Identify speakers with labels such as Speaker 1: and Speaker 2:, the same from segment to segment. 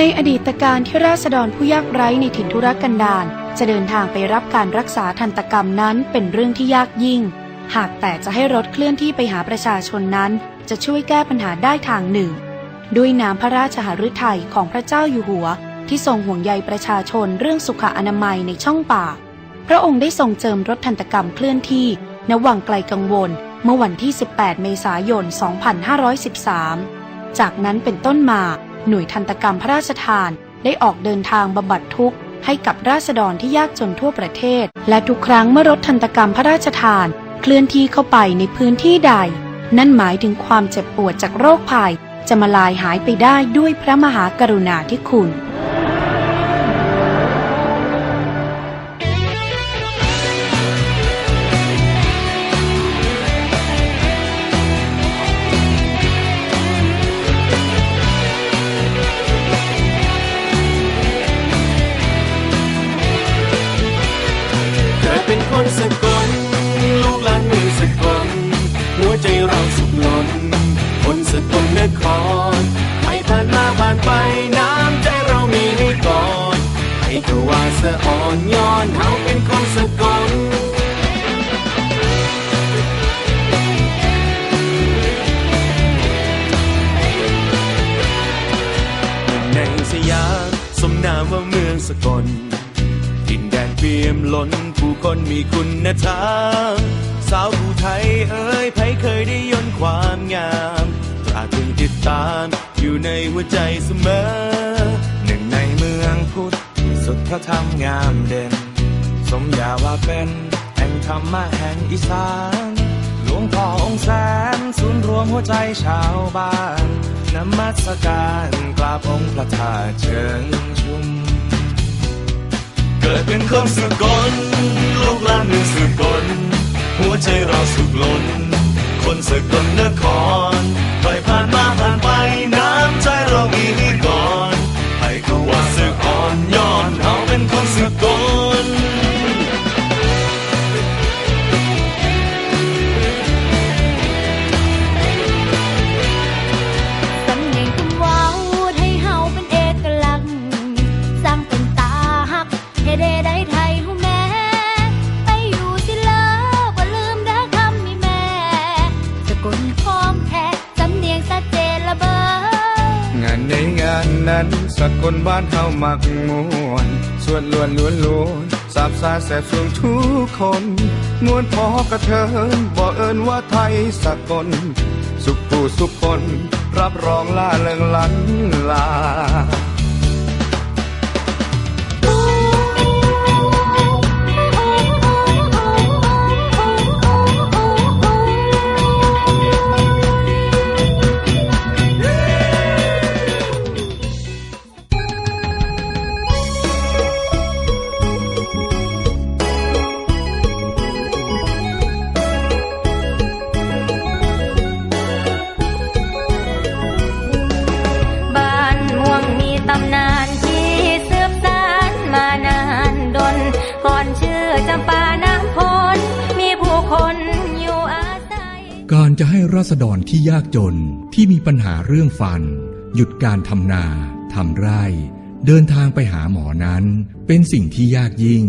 Speaker 1: ในอดีตการที่ราษฎรผู้ยากไร้ในถิ่นทุรกันดารจะเดินทางไปรับการรักษาทันตกรรมนั้นเป็นเรื่องที่ยากยิ่ง หากแต่จะให้รถเคลื่อนที่ไปหาประชาชนนั้น จะช่วยแก้ปัญหาได้ทางหนึ่ง ด้วยน้ำพระราชหฤทัยของพระเจ้าอยู่หัว ที่ทรงห่วงใยประชาชนเรื่องสุขอนามัยในช่องปากพระองค์ได้ทรงเจิมรถทันตกรรมเคลื่อนที่ณวังไกลกังวล เมื่อวันที่ 18 เมษายน 2513 จากนั้นเป็นต้นมา หน่วยทันตกรรมพระราชทานได้ออกเดินทางบำบัดทุกข์ให้กับราษฎรที่ยากจนทั่วประเทศ และทุกครั้งเมื่อรถทันตกรรมพระราชทาน เคลื่อนที่เข้าไปในพื้นที่ใด นั่นหมายถึงความเจ็บปวดจากโรคภัย จะมาลายหายไปได้ด้วยพระมหากรุณาธิคุณะ
Speaker 2: อ่อนย้อนเฮาเป็นคนสกลในสยามสมนามว่าเมืองสกลดินแดนเปี่ยมล้นผู้คนมีคุณธรรมสาวผู้ไทยเอ้ยไผเคยได้ยนความงามตราตรึงติดตามอยู่ในหัวใจเสมอ พระธรรมงามเด่น สมญาว่าเป็นแห่งธรรมะแห่งอีสาน หลวงพ่อองค์แสนศูนย์รวมหัวใจชาวบ้านนมัสการกราบองค์พระธาตุเชิงชุม เกิดเป็นคนสกลลูกหลานเมืองสกลหัวใจเราสุขล้น คนสกลนครใครผ่านมาผ่านไปน้ำใจเรามีให้ก่อนใครก็ว่าสึกอ่อนย้อนเรา เป็นคนสกล
Speaker 3: สำเนียงคุณว้าวให้เฮาเป็นเอกลักษณ์สร้างเป็นตาหักให้ได้ได้ไทยหูแม่ไปอยู่สิเลอบ่ลืมเด้อคำมีแม่สกุลของแท้สำเนียงชัดเจนละเบอ
Speaker 4: งานในงานนั้นสกลบ้านเฮามักมวน ส่วนล้วนล้วนล้วนสาบสาแสบสวงทุกคนมวนพอกระเทินบ่เอินว่าไทยสกล สุขผู้สุขคน รับรองล่าเริงลันลา
Speaker 3: จะ
Speaker 5: ให้ราษฎรที่ยากจนที่มีปัญหาเรื่องฟัน หยุดการทำนาทำไร่ เดินทางไปหาหมอนั้น เป็นสิ่งที่ยากยิ่ง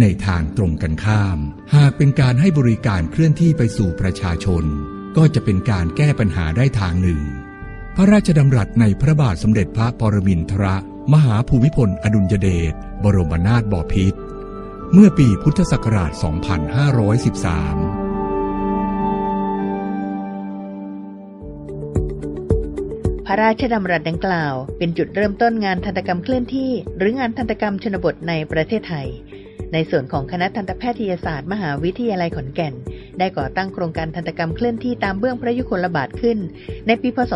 Speaker 5: ในทางตรงกันข้าม หากเป็นการให้บริการเคลื่อนที่ไปสู่ประชาชน ก็จะเป็นการแก้ปัญหาได้ทางหนึ่ง พระราชดำรัสในพระบาทสมเด็จพระปรมินทรมหาภูมิพลอดุลยเดชบรมนาถบพิตรเมื่อปีพุทธศักราช 2513
Speaker 6: พระราชดำรัสดังกล่าว เป็นจุดเริ่มต้นงานทันตกรรมเคลื่อนที่ หรืองานทันตกรรมชนบทในประเทศไทย ในส่วนของคณะทันตแพทยศาสตร์มหาวิทยาลัยขอนแก่น ได้ก่อตั้งโครงการทันตกรรมเคลื่อนที่ตามเบื้องพระยุคลบาทขึ้น ในปีพศ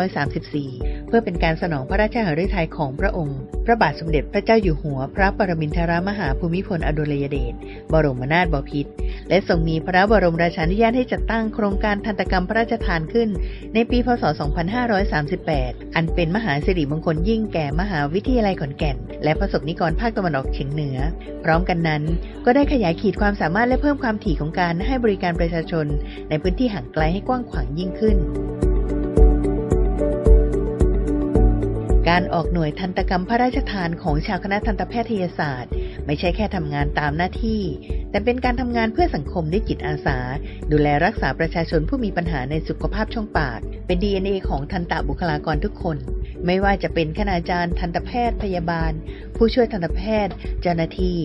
Speaker 6: 2534 เพื่อเป็นการสนองพระราชหฤทัยของพระองค์ พระบาทสมเด็จพระเจ้าอยู่หัว พระปรมินทรมหาภูมิพลอดุลยเดช บรมนาถบพิตร และทรงมีพระบรมราชานุญาตให้จัดตั้งโครงการทันตกรรมพระราชทานขึ้น ในปี พศ 2538 อันเป็นมหาสิริมงคลยิ่งแก่มหาวิทยาลัยขอนแก่น และประสบนิกรภาคตะวันออกเฉียงเหนือ พร้อมกันนั้น ก็ได้ขยายขีดความสามารถและเพิ่มความถี่ของการให้บริการประชาชน ในพื้นที่ห่างไกลให้กว้างขวางยิ่งขึ้น การออกหน่วยทันตกรรมพระราชทานของชาวคณะทันตแพทยศาสตร์ ไม่ใช่แค่ทำงานตามหน้าที่ แต่เป็นการทำงานเพื่อสังคมด้วยจิตอาสา ดูแลรักษาประชาชนผู้มีปัญหาในสุขภาพช่องปาก เป็น DNA ของทันตบุคลากรทุกคน ไม่ว่าจะเป็นคณาจารย์ ทันตแพทย์พยาบาล ผู้ช่วยทันตแพทย์ เจ้าหน้าที่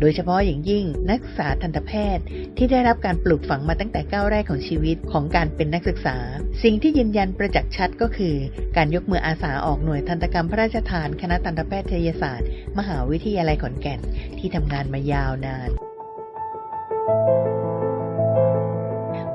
Speaker 6: โดยเฉพาะอย่างยิ่งนักศึกษาทันตแพทย์ ที่ได้รับการปลูกฝังมาตั้งแต่ก้าวแรกของชีวิตของการเป็นนักศึกษา สิ่งที่ยืนยันประจักษ์ชัดก็คือ การยกมืออาสาออกหน่วยทันตกรรมพระราชทาน คณะทันตแพทยศาสตร์ มหาวิทยาลัยขอนแก่น ที่ทำงานมายาวนาน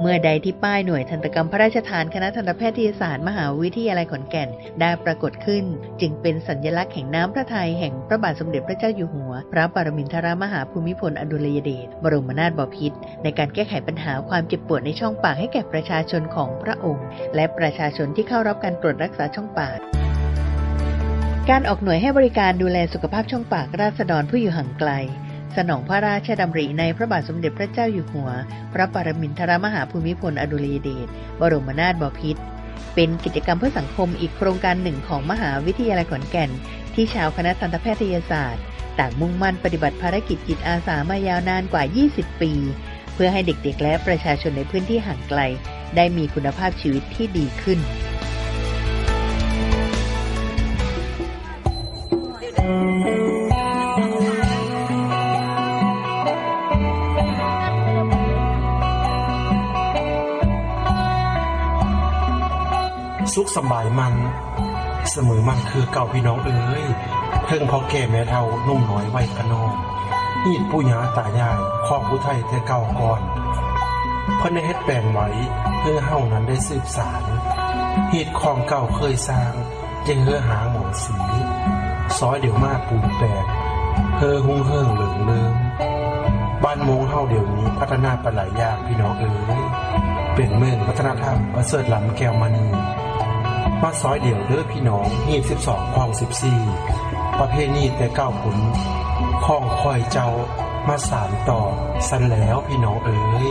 Speaker 6: เมื่อใดที่ป้ายหน่วยทันตกรรมพระราชทานคณะทันตแพทยศาสตร์มหาวิทยาลัยขอนแก่นได้ปรากฏขึ้น จึงเป็นสัญลักษณ์แห่งน้ำพระทัยแห่งพระบาทสมเด็จพระเจ้าอยู่หัว พระปรมินทรมหาภูมิพลอดุลยเดชบรมนาถบพิตรในการแก้ไขปัญหาความเจ็บปวดในช่องปากให้แก่ประชาชนของพระองค์ และประชาชนที่เข้ารับการตรวจรักษาช่องปากการออกหน่วยให้บริการดูแลสุขภาพช่องปากราษฎรผู้อยู่ห่างไกล สนองพระราชดำริในพระบาทสมเด็จพระเจ้าอยู่หัว พระปรมินทรมหาภูมิพลอดุลยเดชบรมนาถบพิตรเป็นกิจกรรมเพื่อสังคมอีกโครงการหนึ่งของมหาวิทยาลัยขอนแก่น ที่ชาวคณะทันตแพทยศาสตร์ ต่างมุ่งมั่นปฏิบัติภารกิจจิตอาสามายาวนานกว่า 20 ปี เพื่อให้เด็กๆ และประชาชนในพื้นที่ห่างไกล ได้มีคุณภาพชีวิตที่ดีขึ้น
Speaker 7: สุขสบายมัน เสมอมันคือเก่าพี่น้องเอ้ยเพิ่งพอแก่แม่เท่านุ่มน้อยไว้กระนองหีดผู้ยาตายายครอบผู้ไทยแต่เก่าก่อนเพิ่นได้เฮ็ดแปลงไว้เพื่อเฮานั้นได้สืบสารหีดของเก่าเคยสร้างจึงเฮือหาหมองสีซอยเดี๋ยวมาปูนแปลงเฮอหุ่งเฮิงเหลืองเลิมบ้านมงเฮาเดี๋ยวนี้พัฒนาไปหลายอย่างพี่น้องเอ้ยเป็นเมืองวัฒนธรรมประเสริฐล้ำแก้วมณี มาซอยเดี่ยวเด้อพี่น้องยี่สิบสองคลองสิบสี่ประเพณีแต่เก้าขุนข้องคอยเจ้ามาสานต่อสันแล้วพี่น้องเอ๋ย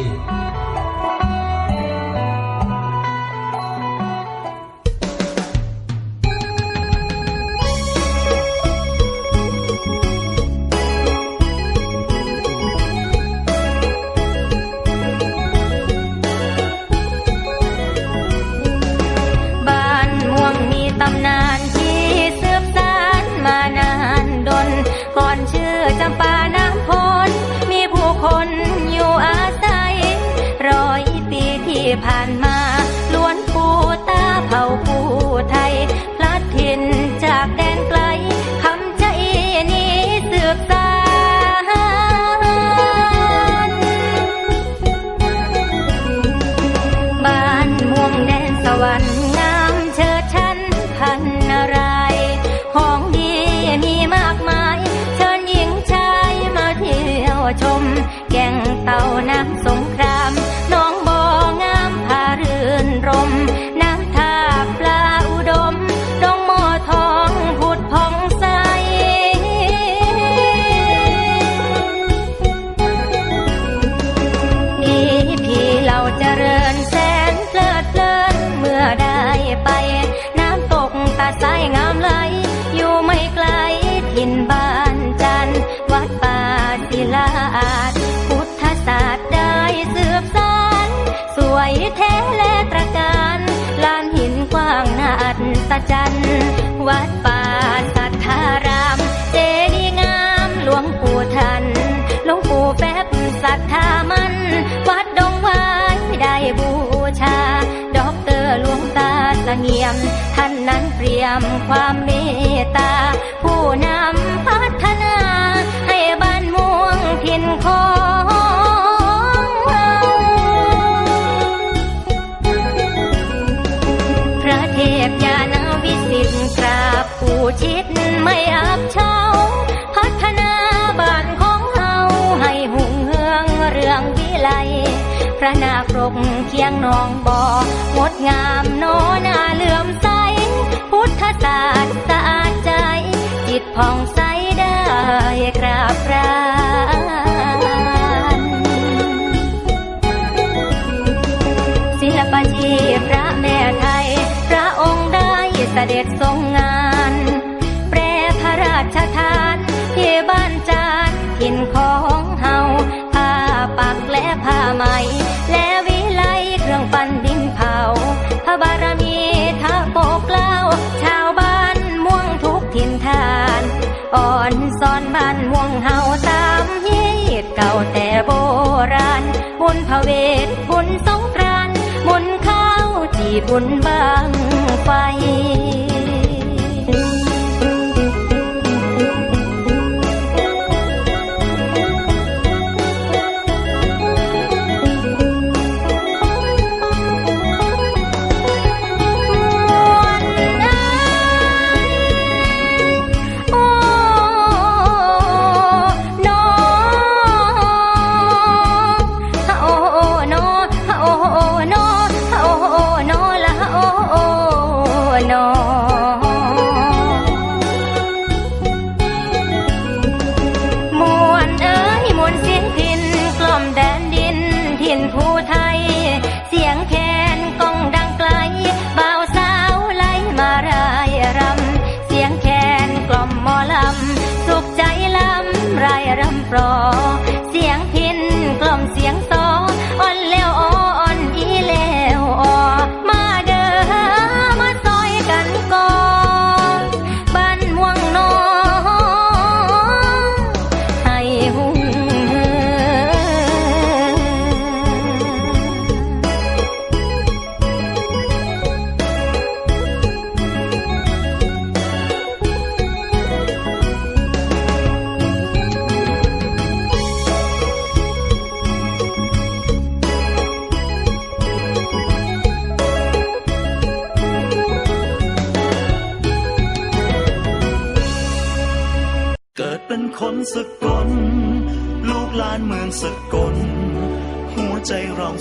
Speaker 8: กตายงามไหลอยู่ไม่ไกลถิ่นบ้านจันวัดป่าศิลาอาจพุทธศาสตร์ได้สืบสานสวยแท้และตระการลานหินกว้างนาอัศจรรย์วัดป่าสัทธาราม ยม ท่านนั้นเปรียมความเมตตา ผู้นำพัฒนา ให้บ้านเม่วงถิ่นของเราพระเทพยานาวิสิทธิ์กราบผู้ชิดไม่อับเฉาพัฒนาบ้านของเฮาให้หุ่งเฮืองเรื่องวิไลพระนาครกเคียงนองบ่องดงามโนนา จิ บุญบางไฟ ร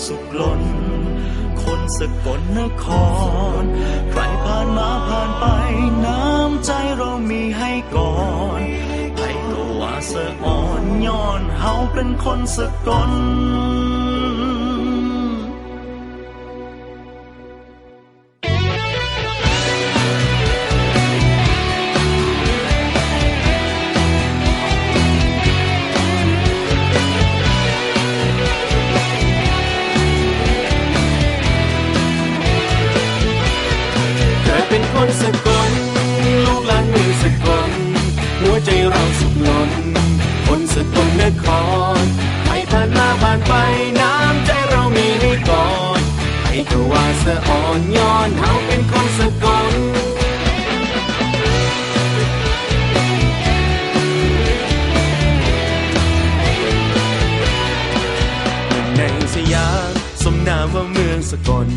Speaker 8: สุขล้น
Speaker 9: คนสกลนคร ใครผ่านมาผ่านไป น้ำใจเรามีให้ก่อนไผก็ว่าสะอ่อนย้อนเฮาเป็นคนสกล ว่าเมืองสกล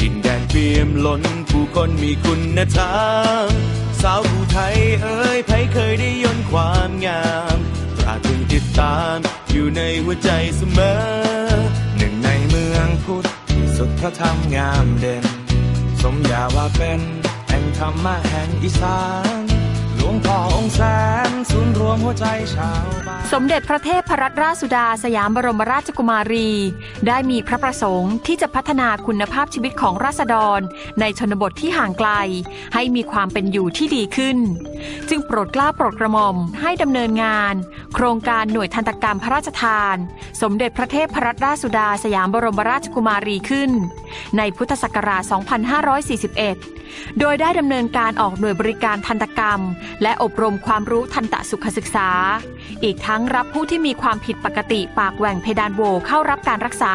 Speaker 9: ดินแดนเปี่ยมล้นผู้คนมีคุณธรรมสาวผู้ไทยเอ้ยไผเคยได้ยนความงามตราตรึงติดตามอยู่ในหัวใจเสมอ
Speaker 4: หนึ่งในเมืองพุทธที่สุดพระธรรมงามเด่น สมญาว่าเป็นแห่งธรรมะแห่งอีสาน วงพ่อองค์แสนศูนย์รวมหัวใจชาวบ้าน
Speaker 10: สมเด็จพระเทพรัตนราชสุดาสยามบรมราชกุมารี ได้มีพระประสงค์ที่จะพัฒนาคุณภาพชีวิตของราษฎร ในชนบทที่ห่างไกล ให้มีความเป็นอยู่ที่ดีขึ้น จึงโปรดกล้าโปรดกระหม่อมให้ดำเนินงาน โครงการหน่วยทันตกรรมพระราชทาน สมเด็จพระเทพรัตนราชสุดาสยามบรมราชกุมารีขึ้น ในพุทธศักราช 2541 โดยได้ดำเนินการออกหน่วยบริการทันตกรรม และอบรมความรู้ทันตสุขศึกษา อีกทั้งรับผู้ที่มีความผิดปกติปากแหว่งเพดานโหวเข้ารับการรักษา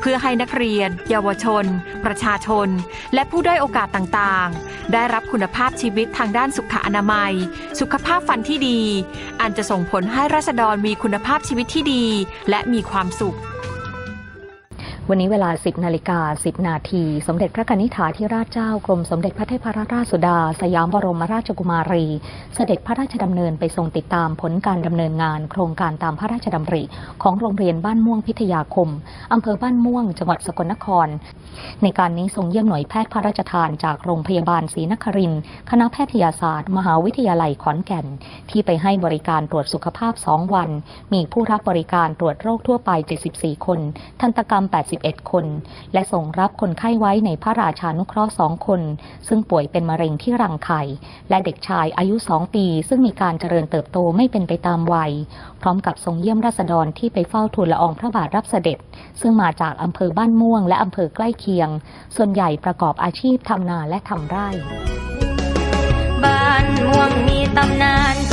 Speaker 10: เพื่อให้นักเรียน เยาวชน ประชาชน และผู้ได้อยโอกาสต่างๆ ได้รับคุณภาพชีวิตทางด้านสุขอนามัย สุขภาพฟันที่ดี อันจะส่งผลให้ราษฎรมีคุณภาพชีวิตที่ดี และมีความสุข
Speaker 11: วันนี้เวลา 10นาฬิกา10 นาที สมเด็จพระกนิษฐาธิราชเจ้ากรมสมเด็จพระเทพรัตนราชสุดา สยามบรมราชกุมารี เสด็จพระราชดำเนินไปทรงติดตามผลการดำเนินงาน โครงการตามพระราชดำริ ของโรงเรียนบ้านม่วงพิทยาคมอำเภอบ้านม่วง จังหวัดสกลนคร ในการนี้ทรงเยี่ยมหน่วยแพทย์พระราชทานจากโรงพยาบาลศรีนครินทร์คณะแพทยศาสตร์ มหาวิทยาลัยขอนแก่น ที่ไปให้บริการตรวจสุขภาพ 2 วัน มีผู้รับบริการตรวจโรคทั่วไป 74 คน ทันตกรรม 80 81คน และส่งรับคนไข้ไว้ในพระราชานุเคราะห์สองคน ซึ่งป่วยเป็นมะเร็งที่รังไข่ และเด็กชายอายุ 2 ปี ซึ่งมีการเจริญเติบโตไม่เป็นไปตามวัย พร้อมกับทรงเยี่ยมราษฎรที่ไปเฝ้าทูลละอองพระบาทรับเสด็จ ซึ่งมาจากอำเภอบ้านม่วง และอำเภอใกล้เคียง ส่วนใหญ่ประกอบอาชีพทำนาและทำไร่
Speaker 8: บ้านม่วงมีตำนาน